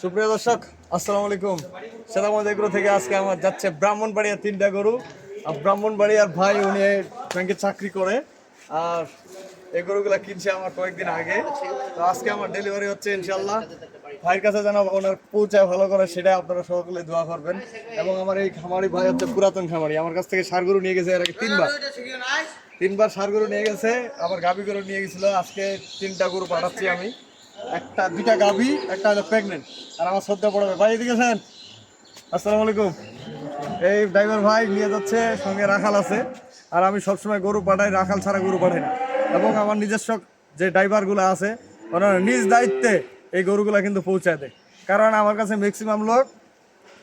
সুপ্রিয় দর্শক, আসসালামু আলাইকুম। সেদামদ এগ্রো থেকে আজকে আমার যাচ্ছে ব্রাহ্মণবাড়িয়া তিনটা গরু। আর ব্রাহ্মণবাড়িয়ার ভাই, উনি ব্যাংকে চাকরি করে। আর এই গরুগুলা কিনছে আমার কয়েকদিন আগে। তো আজকে আমার ডেলিভারি হচ্ছে ইনশাল্লাহ ভাইয়ের কাছে যেন ওনার পৌঁছায় ভালো করে সেটা আপনারা সকলে দোয়া করবেন। এবং আমার এই খামারি ভাই হচ্ছে পুরাতন খামারি। আমার কাছ থেকে সার গরু নিয়ে গেছে এর আগে তিনবার। তিনবার সার গরু নিয়ে গেছে, আবার গাভি গরু নিয়ে গেছিল। আজকে তিনটা গরু পাঠাচ্ছি আমি। একটা, দুইটা গাভি, একটা হলো প্রেগনেন্ট আর আমার সদ্য পড়বে। ভাই, এদিকে আছেন আসসালামু আলাইকুম। এই ড্রাইভার ভাই নিয়ে যাচ্ছে, সঙ্গে রাখাল আছে। আর আমি সবসময় গরু পাঠাই, রাখাল ছাড়া গরু পাঠাই না। এবং আমার নিজস্ব যে ড্রাইভারগুলো আছে, ওনারা নিজ দায়িত্বে এই গরুগুলা কিন্তু পৌঁছায় দেয়। কারণ আমার কাছে ম্যাক্সিমাম লোক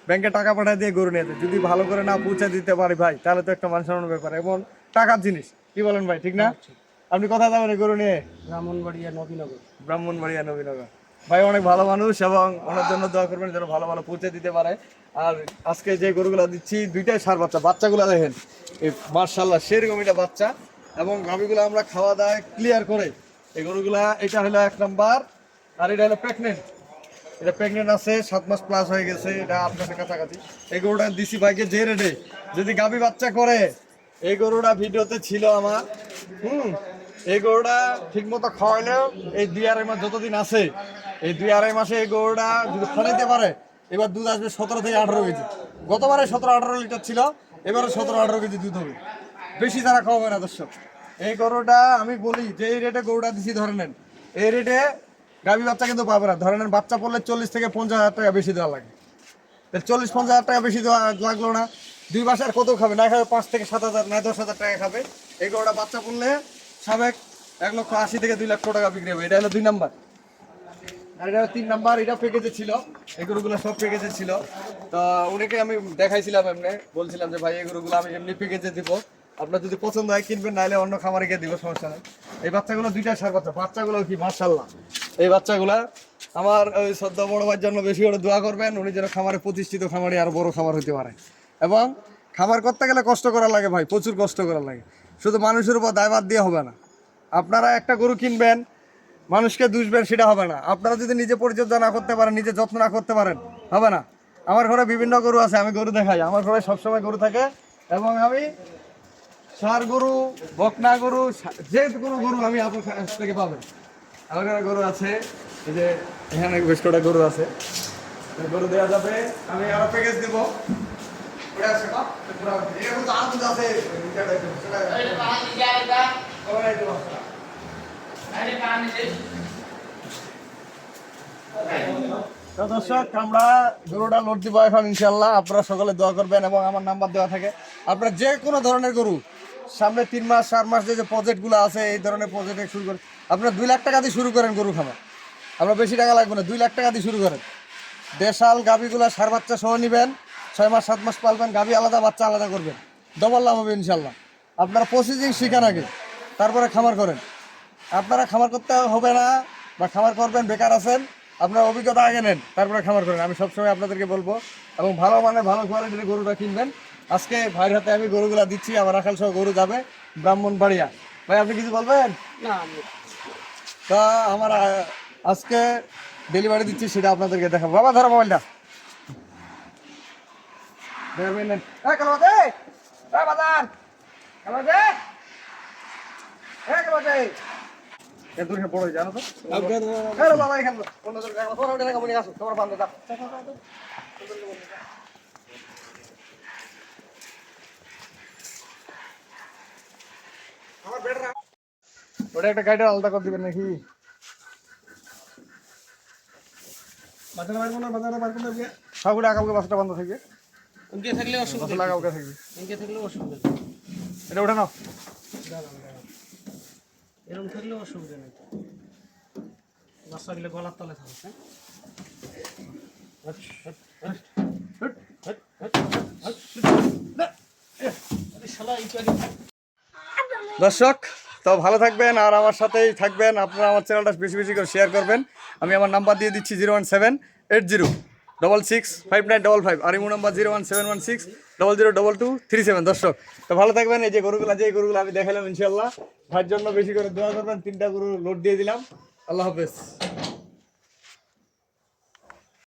ব্যাংকে টাকা পাঠায় দিয়ে গরু নিয়ে যায়। যদি ভালো করে না পৌঁছে দিতে পারি ভাই, তাহলে তো একটা মান সম্মানের ব্যাপার। এবং টাকার জিনিস কি বলেন ভাই ঠিক না? আপনি কোথায় যাবেন গরু নিয়ে? ব্রাহ্মণবাড়িয়া নবীনগর। ব্রাহ্মণবাড়িয়া নবীনগর। ভাই অনেক ভালো মানুষ এবং ওনার জন্য দোয়া করবেন যেন ভালো ভালো পৌঁছে দিতে পারে। আর আজকে যে গরুগুলা দিচ্ছি দুইটাই সার বাচ্চা। বাচ্চাগুলো দেখেন এই মার্শাল্লাহ সেরকম এটা বাচ্চা। এবং গাভিগুলো আমরা খাওয়া দাওয়া ক্লিয়ার করে এই গরুগুলা এটা হলো এক নাম্বার। আর এটা হলো প্রেগনেন্ট এটা প্রেগনেন্ট আছে সাত মাস প্লাস হয়ে গেছে এটা আপনাদের কাছাকাছি। এই গরুটা দিছি ভাইকে যে রেটে যদি গাভি বাচ্চা করে এই গরুটা ভিডিওতে ছিল আমার। হুম, এই গরুটা ঠিক মতো খাওয়াইলেও এই দুই আড়াই মাস যতদিন আছে, এই দুই আড়াই মাসে এই গরুটা যদি খাওয়াইতে পারে, এবার দুধ আসবে সতেরো থেকে আঠারো কেজি। গতবারে সতেরো আঠারো লিটার ছিল, এবারে সতেরো আঠারো কেজি দুধ হবে। বেশি তারা খাওয়াবে না দর্শক, এই গরুটা আমি বলি যে এই রেটে গরুটা দিছি ধরে নেন, এই রেটে গাভী বাচ্চা কিন্তু পাবে না। ধরে নেন বাচ্চা পড়লে চল্লিশ থেকে পঞ্চাশ হাজার টাকা বেশি দেওয়া লাগে। চল্লিশ, পঞ্চাশ হাজার টাকা বেশি দেওয়া লাগল না। দুই মাসে আর কত খাবে? না খাবে পাঁচ থেকে সাত হাজার, না দশ হাজার টাকা খাবে। এই গরুটা বাচ্চা পড়লে সাবেক এক লক্ষ আশি থেকে দুই লক্ষ টাকা বিক্রি হবে। এটা হলো দুই নাম্বার। আর এটা তিন নাম্বার, এটা প্যাকেজে ছিল। এই গরুগুলো সব প্যাকেজে ছিল। তো উনিকে আমি দেখাইছিলাম এমনি, বলছিলাম যে, ভাই, এই গরুগুলো আমি এমনি প্যাকেজে দিব। আপনার যদি পছন্দ হয়, কিনবেন নাহলে অন্য খামারে গিয়ে দিব, সমস্যা নেই। এই বাচ্চাগুলো দুইটা সার বাচ্চা, বাচ্চাগুলো কি মার্শাল্লাহ এই বাচ্চাগুলা আমার ওই সদ্য বড় ভাইয়ের জন্য বেশি করে দোয়া করবেন। উনি যেন খামারে প্রতিষ্ঠিত খামারে আর বড় খামার হতে পারে। এবং খামার করতে গেলে কষ্ট করা লাগে ভাই, প্রচুর কষ্ট করা লাগে। শুধু মানুষের উপর দায়ভার দিয়ে হবে না। আপনারা একটা গরু কিনবেন, মানুষকে দুষবেন, সেটা হবে না। আপনারা যদি নিজে পরিচর্যা না করতে পারেন, নিজে যত্ন না করতে পারেন, হবে না। আমার ঘরে বিভিন্ন গরু আছে, আমি গরু দেখাই। আমার ঘরে সবসময় গরু থাকে এবং আমি সার গরু, বকনা গরু যে কোনো গরু আমি আপনার থেকে পাবেন আমার ঘরে গরু আছে, এই যে এখানে বেশ কটা গরু আছে। গরু দেওয়া যাবে, আমি আরও প্যাকেজ দেবো। ওটা না? পুরা- এরকম তো আরও দুধ আছে, এটা সেটা- ওই তো বাচ্চা। তো দর্শক আমরা গরুটা লোড দিব এখন ইনশাল্লাহ আপনারা সকালে দোয়া করবেন এবং আমার নাম্বার দেওয়া থাকে। আপনারা যে কোনো ধরনের গরু সামনে তিন মাস চার মাস যে যে প্রজেক্টগুলো আছে এই ধরনের প্রজেক্ট শুরু করেন আপনারা দুই লাখ টাকা দিয়ে শুরু করেন গরু খামার। আমরা বেশি টাকা লাগবে না দুই লাখ টাকা দিয়ে শুরু করেন। দেশাল গাভিগুলো সার বাচ্চা সহ নেবেন। ছয় মাস সাত মাস পালবেন গাভি আলাদা বাচ্চা আলাদা করবেন। ডবল লাভ হবে ইনশাল্লাহ। আপনারা প্রসেসিং শিখান আগে তারপরে খামার করেন। আপনারা খামার করতে হবে না বা খামার করবেন বেকার আছেন আপনার অভিজ্ঞতা আগে নেন তারপরে খামার করেন। আমি সবসময় আপনাদেরকে বলব এবং ভালো মানে ভালো কোয়ালিটির গরুটা কিনবেন। আজকে ভাইয়ের হাতে আমি গরুগুলা দিচ্ছি আমার রাখাল সহ গরু যাবে ব্রাহ্মণবাড়িয়া। ভাই আপনি কিছু বলবেন? না তা আমার আজকে ডেলিভারি দিচ্ছি সেটা আপনাদেরকে দেখাবো। বাবা ধরো মোবাইলটা দেখবেন। এই কালামাতে, এই বাজার, কালামাতে, এই কালামাতে। এ দূরে বড় জানো তো? এই রে বাবা, এখানে। অন্য দূরে রাখো। তোমরা ওটা রাখো, আসো। তোমরা বান্ধব যাও। ওটা একটা গাড়িটা আলাদা করে দিবেন নাকি বাজারে না বাজারে বিয়ে সবগুলো আগামকে বাসটা বন্ধ থাকবে উনকে থাকলে অসুবিধা বাসটা আগামকে থাকবে। উনকে থাকলে অসুবিধা এটা ওঠে নাও। দাঁড়ান দাঁড়ান এরকম থাকলে অসুবিধা নেই। বাচ্চাগুলো গলার তলে থাকে হ্যাঁ? দর্শক তো ভালো থাকবেন আর আমার সাথেই থাকবেন। আপনারা আমার চ্যানেলটা বেশি বেশি করে শেয়ার করবেন। আমি আমার নাম্বার দিয়ে দিচ্ছি zero one seven eight zero. Double six five nine double five আর imo number zero one seven one six double zero double two three seven দর্শক, তো ভালো থাকবেন। এই যে গরুগুলা, যে গরুগুলো আমি দেখালাম ইনশাল্লাহ ভাইয়ের জন্য বেশি করে দোয়া করবেন। তিনটা গরু লোড দিয়ে দিলাম। আল্লাহ হাফেজ।